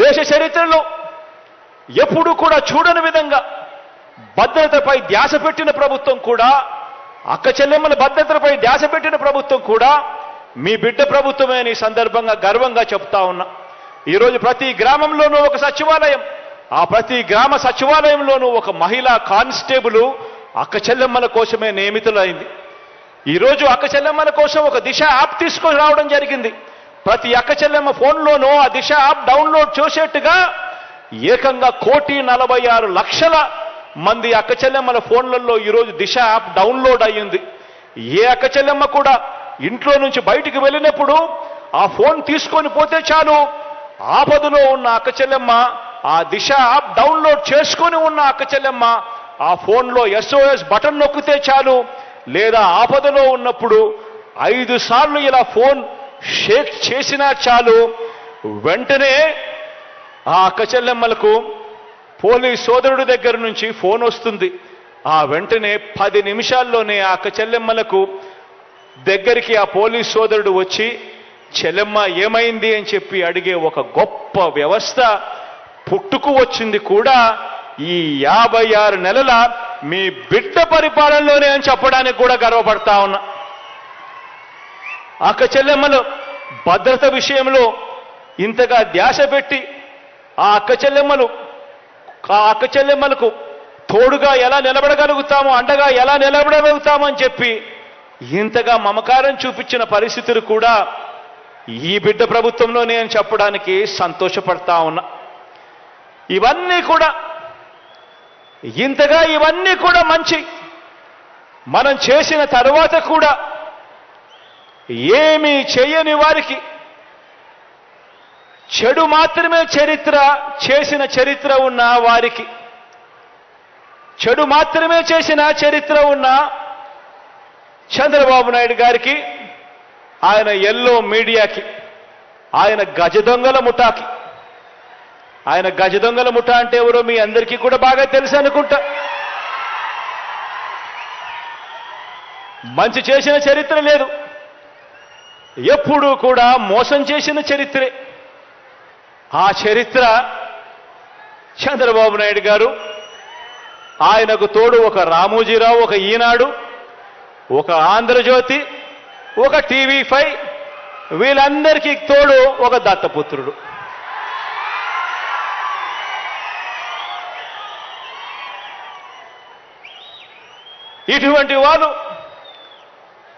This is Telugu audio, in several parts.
దేశ చరిత్రలో ఎప్పుడు కూడా చూడని విధంగా భద్రతపై ధ్యాస పెట్టిన ప్రభుత్వం కూడా అక్క చెల్లెమ్మల భద్రతపై ధ్యాస పెట్టిన ప్రభుత్వం కూడా మీ బిడ్డ ప్రభుత్వమే అని ఈ సందర్భంగా గర్వంగా చెప్తా ఉన్నా. ఈరోజు ప్రతి గ్రామంలోనూ ఒక సచివాలయం ఆ ప్రతి గ్రామ సచివాలయంలోనూ ఒక మహిళా కానిస్టేబుల్ అక్క చెల్లెమ్మల కోసమే నియమితులైంది. ఈరోజు అక్క చెల్లెమ్మల కోసం ఒక దిశ యాప్ తీసుకొని రావడం జరిగింది. ప్రతి అక్క చెల్లెమ్మ ఫోన్లోనూ ఆ దిశ యాప్ డౌన్లోడ్ చేసేట్టుగా ఏకంగా కోటి నలభై ఆరు లక్షల మంది అక్క చెల్లెమ్మల ఫోన్లలో ఈరోజు దిశ యాప్ డౌన్లోడ్ అయ్యింది. ఏ అక్క చెల్లెమ్మ కూడా ఇంట్లో నుంచి బయటికి వెళ్ళినప్పుడు ఆ ఫోన్ తీసుకొని పోతే చాలు ఆపదలో ఉన్న అక్క చెల్లెమ్మ ఆ దిశ యాప్ డౌన్లోడ్ చేసుకొని ఉన్న అక్క చెల్లెమ్మ ఆ ఫోన్లో ఎస్ఓఎస్ బటన్ నొక్కితే చాలు లేదా ఆపదలో ఉన్నప్పుడు ఐదు సార్లు ఇలా ఫోన్ షేక్ చేసినా చాలు వెంటనే ఆ అక్కచెల్లెమ్మలకు పోలీస్ సోదరుడి దగ్గర నుంచి ఫోన్ వస్తుంది. ఆ వెంటనే పది నిమిషాల్లోనే ఆ అక్కచెల్లెమ్మలకు దగ్గరికి ఆ పోలీస్ సోదరుడు వచ్చి చెల్లెమ్మ ఏమైంది అని చెప్పి అడిగే ఒక గొప్ప వ్యవస్థ పుట్టుకు వచ్చింది కూడా ఈ యాభై ఆరు నెలల మీ బిడ్డ పరిపాలనలోనే అని చెప్పడానికి కూడా గర్వపడతా ఉన్నా. అక్క చెల్లెమ్మల భద్రత విషయంలో ఇంతగా ధ్యాస పెట్టి ఆ అక్క చెల్లెమ్మలు ఆ అక్క చెల్లెమ్మలకు తోడుగా ఎలా నిలబడగలుగుతామో అండగా ఎలా నిలబడగలుగుతామో అని చెప్పి ఇంతగా మమకారం చూపించిన పరిస్థితులు కూడా ఈ బిడ్డ ప్రభుత్వంలో నేను చెప్పడానికి సంతోషపడతా ఉన్నా. ఇవన్నీ కూడా ఇంతగా ఇవన్నీ కూడా మంచి మనం చేసిన తర్వాత కూడా ఏమీ చేయని వారికి చెడు మాత్రమే చరిత్ర చేసిన చరిత్ర ఉన్న వారికి. చెడు మాత్రమే చేసిన చరిత్ర ఉన్న చంద్రబాబు నాయుడు గారికి ఆయన ఎల్లో మీడియాకి ఆయన గజ దొంగల ముఠాకి. ఆయన గజ దొంగల ముఠా అంటే ఎవరో మీ అందరికీ కూడా బాగా తెలుసు అనుకుంటా. మంచి చేసిన చరిత్ర లేదు. ఎప్పుడూ కూడా మోసం చేసిన చరిత్రే. ఆ చరిత్ర చంద్రబాబు నాయుడు గారు ఆయనకు తోడు ఒక రామోజీరావు ఒక ఈనాడు ఒక ఆంధ్రజ్యోతి ఒక టీవీ ఫైవ్ వీళ్ళందరికీ తోడు ఒక దత్తపుత్రుడు. ఇటువంటి వాళ్ళు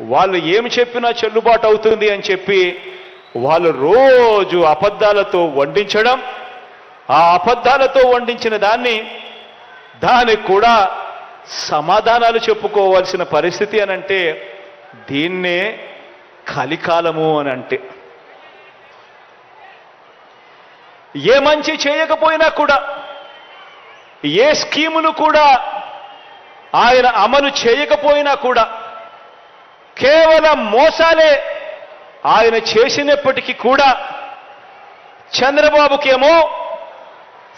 వాళ్ళు ఏమి చెప్పినా చెల్లుబాటు అవుతుంది అని చెప్పి వాళ్ళు రోజు అబద్ధాలతో వండించడం ఆ అబద్ధాలతో వండించిన దాన్ని దానికి కూడా సమాధానాలు చెప్పుకోవాల్సిన పరిస్థితి అని అంటే దీన్నే కలికాలము అని అంటే. ఏ మంచి చేయకపోయినా కూడా ఏ స్కీమును కూడా ఆయన అమలు చేయకపోయినా కూడా కేవలం మోసాలే ఆయన చేసినప్పటికీ కూడా చంద్రబాబుకేమో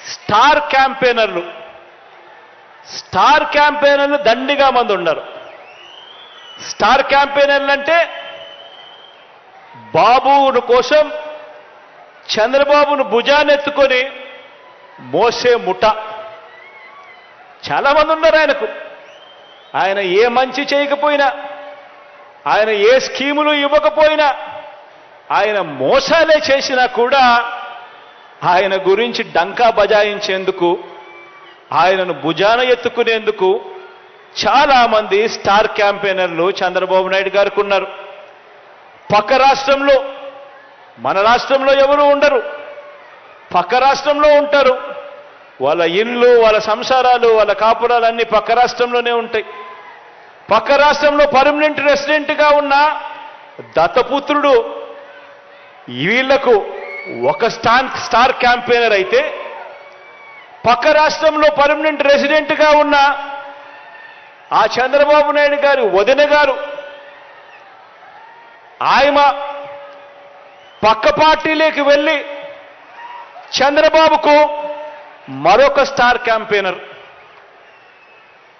స్టార్ క్యాంపెయినర్లు స్టార్ క్యాంపెయినర్లు దండిగా మంది ఉన్నారు. స్టార్ క్యాంపెయినర్లు అంటే బాబును కోసం చంద్రబాబును భుజానెత్తుకొని మోసే ముఠ. చాలా మంది ఉన్నారు ఆయనకు. ఆయన ఏ మంచి చేయకపోయినా ఆయన ఏ స్కీములు ఇవ్వకపోయినా ఆయన మోసాలే చేసినా కూడా ఆయన గురించి డంకా బజాయించేందుకు ఆయనను భుజాన ఎత్తుకునేందుకు చాలామంది స్టార్ క్యాంపెయినర్లు చంద్రబాబు నాయుడు గారికి ఉన్నారు. పక్క రాష్ట్రంలో మన రాష్ట్రంలో ఎవరు ఉండరు. పక్క రాష్ట్రంలో ఉంటారు. వాళ్ళ ఇల్లు వాళ్ళ సంసారాలు వాళ్ళ కాపురాలు అన్నీ పక్క రాష్ట్రంలోనే ఉంటాయి. పక్క రాష్ట్రంలో పర్మనెంట్ రెసిడెంట్గా ఉన్న దత్తపుత్రుడు వీళ్ళకు ఒక స్టాన్ స్టార్ క్యాంపెయినర్ అయితే పక్క రాష్ట్రంలో పర్మనెంట్ రెసిడెంట్గా ఉన్న ఆ చంద్రబాబు నాయుడు గారు వదిన గారు ఆయమ పక్క పార్టీలోకి వెళ్ళి చంద్రబాబుకు మరొక స్టార్ క్యాంపెయినర్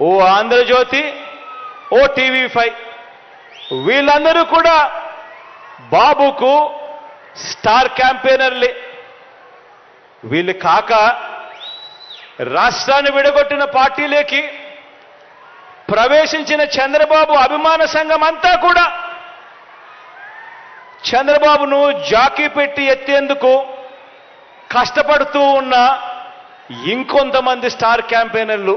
ఓ ఆంధ్రజ్యోతి ఓ టీవీ ఫైవ్. వీళ్ళందరూ కూడా బాబుకు స్టార్ క్యాంపెయినర్లే. వీళ్ళు కాక రాష్ట్రాన్ని విడగొట్టిన పార్టీలేకి ప్రవేశించిన చంద్రబాబు అభిమాన సంఘం అంతా కూడా చంద్రబాబును జాకీ పెట్టి ఎత్తేందుకు కష్టపడుతూ ఉన్న ఇంకొంతమంది స్టార్ క్యాంపెయినర్లు.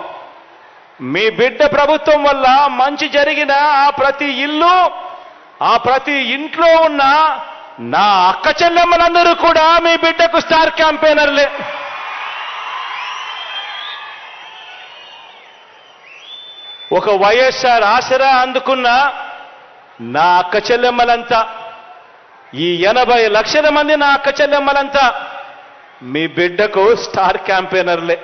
మీ బిడ్డ ప్రభుత్వం వల్ల మంచి జరిగిన ఆ ప్రతి ఇల్లు ఆ ప్రతి ఇంట్లో ఉన్న నా అక్క చెల్లెమ్మలందరూ కూడా మీ బిడ్డకు స్టార్ క్యాంపెయినర్లే. ఒక వైఎస్ఆర్ ఆసరా అందుకున్న నా అక్క చెల్లెమ్మలంతా ఈ ఎనభై లక్షల మంది నా అక్క చెల్లెమ్మలంతా మీ బిడ్డకు స్టార్ క్యాంపెయినర్లే.